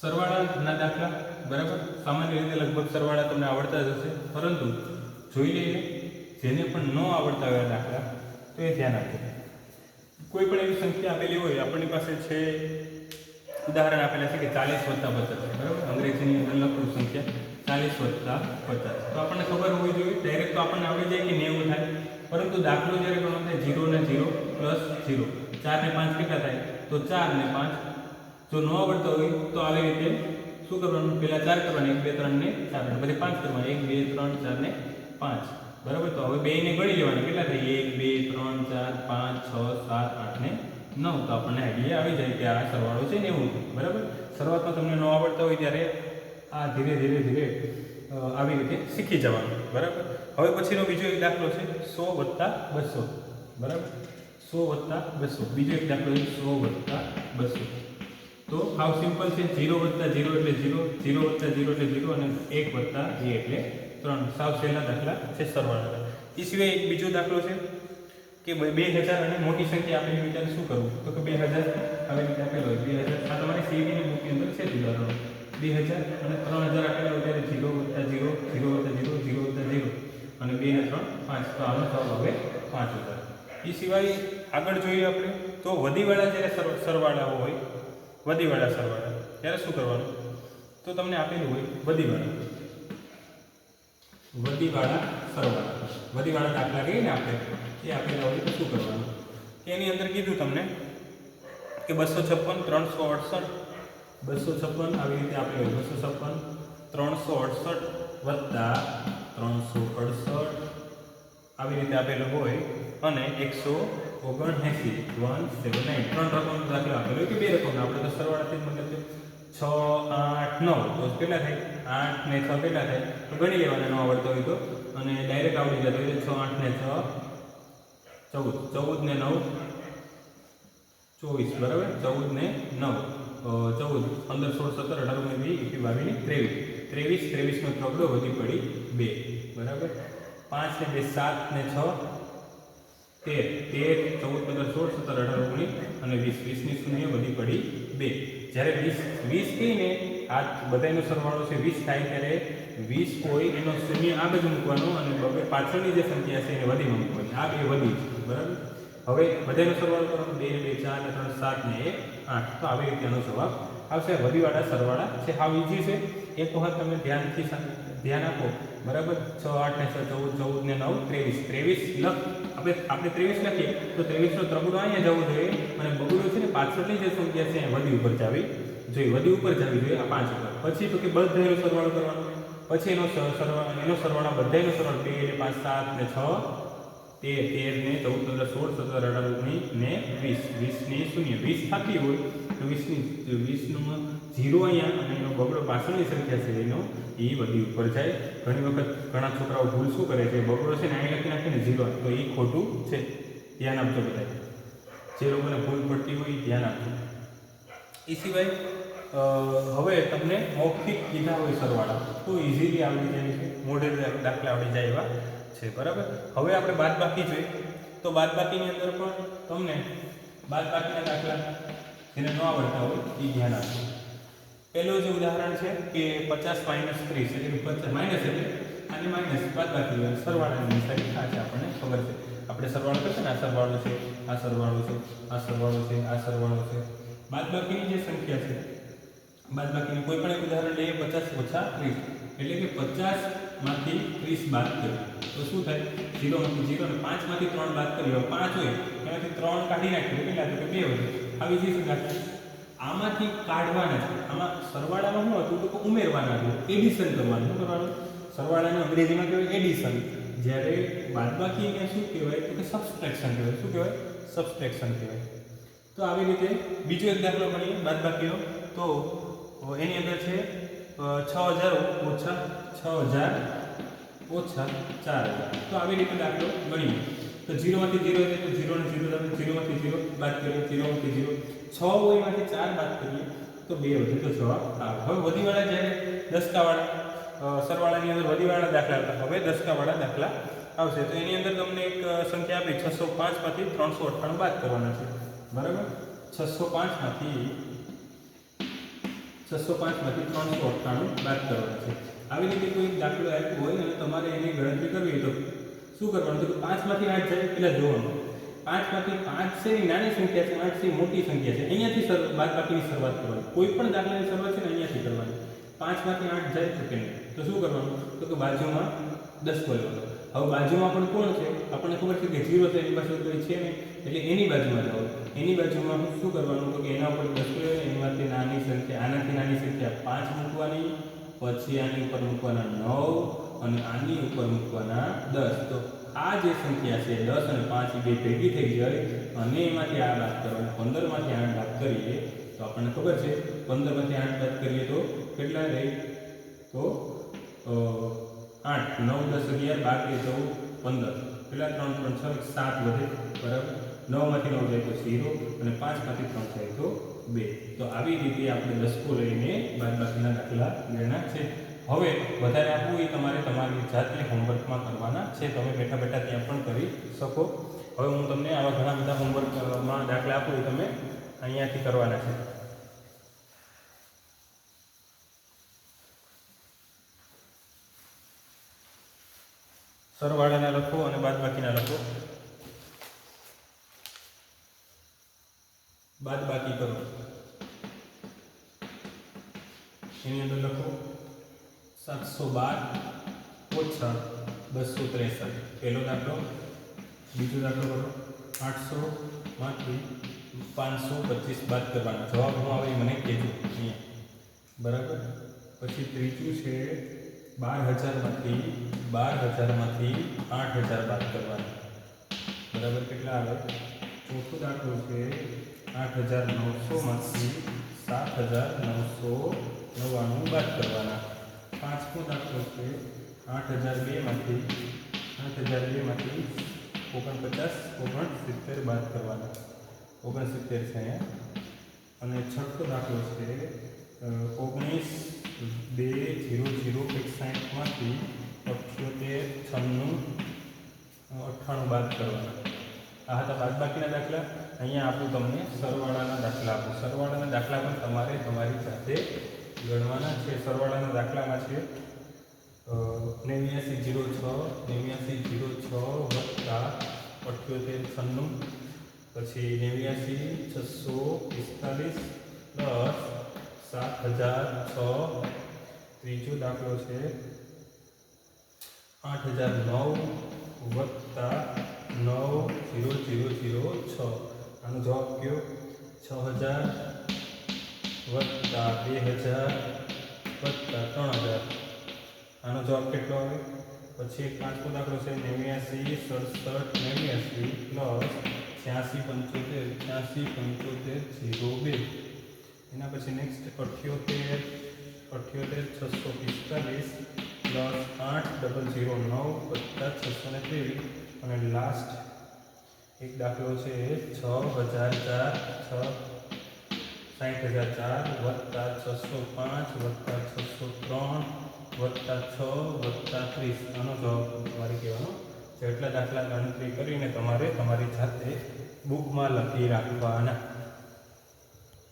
સરવાળાના દાખલા, બરાબર? સામાન્ય રીતે લગભગ સરવાળા તમને આવડતા જ હશે. પરંતુ જોઈ લઈએ, જેને પણ ન આવડતા હોય દાખલા, તો એ ધ્યાન આપજો. કોઈ પણ એવી સંખ્યા આપેલી હોય, આપણી પાસે છે, ઉદાહરણ આપેલા છે કે ચાલીસ વત્તા પચાસ, બરાબર? અંગ્રેજીની અંદર લખું સંખ્યા, ચાલીસ વત્તા પચાસ. તો આપણને ખબર હોવી જોઈએ ડાયરેક્ટ તો આપણને આવડી જાય કે નેવું થાય. પરંતુ દાખલો જ્યારે ગણો થાય જીરો ને જીરો પ્લસ જીરો ચાર ને પાંચ કેટલા થાય? તો ચાર ને પાંચ જો ન આવડતા હોય તો આવી રીતે શું કરવાનું? પહેલાં ચાર કરવાની, એક, બે, ત્રણ ને ચાર પછી પાંચ કરવાની. એક, બે, ત્રણ, ચાર ને પાંચ. બરાબર? તો હવે બેને ગણી લેવાની. કેટલા થઈ એક, બે, ત્રણ, ચાર, પાંચ, છ, સાત, આઠ ને નવ. તો આપણને આઈડિયા આવી જાય કે આ સરવાળો છે ને એવું બરાબર? શરૂઆતમાં તમને ન આવડતા હોય ત્યારે આ ધીરે ધીરે ધીરે આવી રીતે શીખી જવાનું. બરાબર? હવે પછીનો બીજો એક દાખલો છે, સો વત્તા બસો. બરાબર? સો વત્તા બસો. બીજો એક દાખલો છે, સો વત્તા બસો. તો હાઉ સિમ્પલ છે? જીરો વત્તા જીરો એટલે જીરો જીરો વત્તા જીરો એટલે જીરો અને એક વત્તા જી એટલે ત્રણ. સાવ સહેલા દાખલા છે સરવાળા એ સિવાય એક બીજો દાખલો છે કે બે હજાર અને મોટી સંખ્યા આપેલી વિચાર શું કરવું? તો કે બે હજાર રીતે આપેલો હોય. બે હજાર આ તમારી સીવીની બુકની અંદર છે જુદાનો બે હજાર અને ત્રણ હજાર આપેલા હોય ત્યારે જીરો વત્તા જીરો જીરો વત્તા જીરો જીરો વત્તા જીરો અને બે ને ત્રણ પાંચ. તો આનો સાવ હવે પાંચ હજાર. એ સિવાય આગળ જોઈએ આપણે તો વધીવાળા જ્યારે સરવાળાઓ હોય વધીવાળા સરવાળા. ત્યારે શું કરવાનું? તો તમને આપેલું હોય વધીવાળા. વધીવાળા સરવાળા. વધીવાળા દાખલા કહીએ ને આપણે, એ આપેલા હોય તો શું કરવાનું? એની અંદર કીધું તમને કે બસો છપ્પન, ત્રણસો અડસઠ. બસો છપ્પન આવી રીતે આપેલું હોય. બસો છપ્પન, ત્રણસો અડસઠ વત્તા ત્રણસો અડસઠ. આવી રીતે આપેલું હોય અને એકસો ઓગણએંસી વન સેવન નાઇન ત્રણ રકમનો દાખલો આપેલો કે બે રકમનો? આપણે તો સરવાળાથી મતલબ છે છ, આઠ, નવ, તો કેટલા થાય? આઠ ને છ કેટલા થાય? તો ગણી લેવાના, ન આવડતો હોય તો. અને ડાયરેક્ટ આવડી જતો હોય છ, આઠ ને છ, ચૌદ. ચૌદ ને નવ, ચોવીસ. બરાબર? ચૌદ ને નવ. ચૌદ. પંદર, સોળ, સત્તર, અઢાર, ઓગણીસ, વીસ, એકવીસ, બાવીસ ત્રેવીસ. ત્રેવીસ, ત્રેવીસનો ત્રગડો વધી પડી બે. બરાબર? પાંચ ને બે, સાત ને છ તેર તેર, ચૌદ, પંદર, સોળ, સત્તર, અઢાર, ઓગણીસ અને વીસ. વીસની શૂન્ય વધી પડી બે. જ્યારે વીસ વીસ કહીને આ બધાનો સરવાળો છે વીસ થાય ત્યારે વીસ હોય એનો શૂન્ય આ બાજુ મૂકવાનો અને બબે પાછળની જે સંખ્યા છે એને વધીમાં મૂકવાની. આ બે વધી છે બરાબર? હવે બધાનો સરવાળો કરવાનો બે બે, ચાર ને ત્રણ, સાત ને એક, આઠ. તો આવી રીતે આનો જવાબ આવશે. વધીવાળા સરવાળા છે. હાવ ઇઝી છે. એક વખત તમે ધ્યાનથી ધ્યાન આપો. બરાબર? છ, આઠ ને છ, ચૌદ ચૌદ ને નવ, ત્રેવીસ. ત્રેવીસ લખ. આપણે આપણે ત્રેવીસ લખીએ. તો ત્રેવીસનો ત્રગડો અહીંયા જવો જોઈએ. અને બગુડો છે ને પાછળની જે સંખ્યા છે વધી ઉપર જાવી જોઈએ વધી ઉપર જવી જોઈએ, આ પાંચ પછી તો કે બધાનો સરવાળો કરવાનો. પછી એનો સરવાળો એનો સરવાળો, બધાનો સરવાળો. બે ને પાંચ, સાત ને છ. તેર તેર ને ચૌદ, પંદર, સોળ, સત્તર, અઢાર, ઓગણીસ ને વીસ. વીસની શૂન્ય. વીસ થતી હોય તો વીસની, વીસનું ઝીરો અહીંયા અને એનો બગડો પાછળની સંખ્યા છે એનો, એ બધી ઉપર જાય. ઘણી વખત ઘણા છોકરાઓ ભૂલ શું કરે છે? બગડો છે ને અહીં લખી નાખીને ઝીરો તો એ ખોટું છે. ધ્યાન આપજો બધા જે લોકોને ભૂલ પડતી હોય એ ધ્યાન આપજો. એ સિવાય હવે તમને મૌખિક કીધા હોય સરવાળા. તો ઇઝીલી આવડી જાય છે. મોઢે દાખલા આવડી જાય એવા છે. બરાબર? હવે આપણે બાદબાકી જોઈએ. તો બાદબાકીની અંદર પણ તમને બાદબાકીના દાખલા જેને ન આવડતા હોય એ ધ્યાન આપજો. પહેલું જે ઉદાહરણ છે કે પચાસ માઇનસ ત્રીસ એટલે પચાસ માઇનસ એટલે આને માઇનસ બાદબાકી સરવાળાની નિશાની. આ છે આપણને ખબર છે. આપણે સરવાળો કરશે ને, આ સરવાળો છે, આ સરવાળો છે, આ સરવાળો છે, આ સરવાળો છે. બાદબાકીની જે સંખ્યા છે, બાદબાકીનું કોઈ પણ એક ઉદાહરણ લઈએ, પચાસ ઓછા ત્રીસ. એટલે કે પચાસમાંથી ત્રીસ બાદ કરીએ. તો શું થાય? ઝીરો ઝીરો અને પાંચમાંથી ત્રણ બાદ કરીએ. પાંચ હોય, એમાંથી ત્રણ કાઢી નાખીએ. કેટલા? તો કે બે વધે આવી જઈ શકે આમાંથી કાઢવાના છે. આમાં સરવાળામાં શું હતું? તો ઉમેરવાના હતું એડિશન કરવાનું. શું કરવાનું? સરવાળાને અંગ્રેજીમાં કહેવાય એડિશન જ્યારે બાદબાકીને શું કહેવાય? તો કે સબસ્ટ્રેક્શન કહેવાય. શું કહેવાય? સબસ્ટ્રેક્શન કહેવાય. તો આવી રીતે બીજો એક દાખલો ગણીએ બાદબાકીઓ તો એની અંદર છે છ હજાર ઓછા છ હજાર ઓછા ચાર હજાર. તો આવી રીતે દાખલો ગણીએ. તો ઝીરોમાંથી ઝીરો એટલે તો ઝીરો ને ઝીરો તમે ઝીરોમાંથી ઝીરો બાદ કરીએ ઝીરોમાંથી ઝીરો છ હોય એમાંથી ચાર બાદ કરીએ તો બે વધે તો જવાબ આવે હવે વધીવાળા જ્યારે દસકાવાળા સરવાળાની અંદર વધીવાળા દાખલા હતા હવે દસકાવાળા દાખલા આવશે. તો એની અંદર તમને એક સંખ્યા આપી. છસો પાંચમાંથી ત્રણસો અઠ્ઠાણું બાદ કરવાના છે. બરાબર? છસો પાંચમાંથી છસો પાંચમાંથી ત્રણસો અઠ્ઠાણું બાદ કરવાના છે. આવી રીતે કોઈ દાખલો આપ્યો હોય અને તમારે એની ગણતરી કરવી હોય તો શું કરવાનું? તો પાંચમાંથી આઠ જાય પહેલાં જોવાનું. પાંચમાંથી પાંચ છે એ નાની સંખ્યા છે આઠ છે મોટી સંખ્યા છે. અહીંયાથી શરૂ બાદ બાકીની શરૂઆત કરવાની. કોઈ પણ દાખલાની શરૂઆત છે ને અહીંયાથી કરવાની. પાંચમાંથી આઠ જાય તો કેમ? તો શું કરવાનું? તો કે બાજુમાં દસ બોલવાનો હવે બાજુમાં પણ કોણ છે? આપણને ખબર છે કે જીરો છે એની પાસે કોઈ છે નહીં. એટલે એની બાજુમાં જાઓ એની બાજુમાં શું કરવાનું? તો કે એના ઉપર દસ બોલે એમાંથી નાની સંખ્યા, આનાથી નાની સંખ્યા પાંચ મૂકવાની, પછી આની ઉપર મૂકવાના નવ. અને આની ઉપર મૂકવાના દસ. તો આ જે સંખ્યા છે, દસ અને પાંચ બે ભેગી થઈ જાય અને એમાંથી આ બાદ કરવાની. પંદરમાંથી આઠ બાદ કરીએ તો આપણને ખબર છે, પંદરમાંથી આઠ બાદ કરીએ તો કેટલા રહે? તો આઠ. નવ, દસ, અગિયાર બાર કે ચૌદ, પંદર. કેટલા ત્રણ ત્રણ, છ, સાત વધે. બરાબર? નવમાંથી નવ જાય તો ઝીરો અને પાંચમાંથી ત્રણ જાય તો બે. તો આવી રીતે આપણે દસકો લઈને બાદબાકીના દાખલા લેણા છે. હવે વધારે આપવું એ તમારે તમારી જાતે હોમવર્કમાં કરવાના છે. તમે બેઠા બેઠા ત્યાં પણ કરી શકો. હવે હું તમને આવા ઘણા બધા હોમવર્કમાં દાખલા આપું, એ તમે અહીંયાથી કરવાના છે. સરવાળાના લખો અને બાદબાકીના લખો બાદબાકી કરો એની અંદર લખો સાતસો બાર ઓછા બસો ત્રેસઠ. પહેલો દાખલો, બીજો દાખલો કરો. આઠસો માંથી પાંચસો પચીસ બાદ કરવાના. જવાબ હું આવે મને કહેજો અહીંયા. બરાબર? પછી ત્રીજું છે બાર હજારમાંથી બાર હજારમાંથી આઠ હજાર બાદ કરવાના. બરાબર કેટલા આવે? ચોથો દાખલો છે આઠ હજાર નવસોમાંથી સાત હજાર નવસો નવ્વાણું બાદ કરવાના. પાંચમો દાખલો છે આઠ હજાર બેમાંથી આઠ હજાર બેમાંથી ઓગણપચાસ, ઓગણસિત્તેર બાદ કરવાના. ઓગણસિત્તેર છે અહીંયા. અને છઠ્ઠો દાખલો છે ઓગણીસ બે જીરો જીરો એકસાઠમાંથી અઠ્યોતેર, છન્નું, અઠ્ઠાણું બાદ કરવાના. આ હતા બાદબાકીના દાખલા. અહીંયા આપું તમને સરવાળાના દાખલા આપું. સરવાળાના દાખલા પણ તમારે તમારી સાથે ગણવાના છે, સરવાળાના દાખલામાં છે. નેવ્યાસી જીરો છ, નેવ્યાસી જીરો છ વત્તા અઠ્યોતેર છન્નું. પછી નેવ્યાસી છસો પિસ્તાલીસ પ્લસ સાત હજાર છ. ત્રીજો દાખલો છે, આઠ હજાર નવ વત્તા નવ જીરો જીરો જીરો છ. આનો જવાબ કયો? છ હજાર વત્તા બે હજાર વત્તા ત્રણ હજાર. આનો જવાબ કેટલો આવે? પછી એક પાંચમો દાખલો છે, નેવ્યાસી, સડસઠ, નેવ્યાસી પ્લસ છ્યાસી, પંચોતેર છ્યાસી, પંચોતેર, જીરો બે. એના પછી નેક્સ્ટ અઠ્યોતેર અઠ્યોતેર, છસો પિસ્તાલીસ પ્લસ આઠ, ડબલ ઝીરો નવ, વત્તા છસો ને ત્રેવીસ. અને લાસ્ટ એક દાખલો છે, છ હજાર ચાર, છ સાઠ હજાર ચાર વત્તા છસો પાંચ વત્તા છસો ત્રણ વત્તા છ વત્તા ત્રીસ. આનો જવાબ તમારે કહેવાનો જેટલા દાખલા ગણતરી કરીને તમારે તમારી જાતે બુકમાં લખી રાખવાના.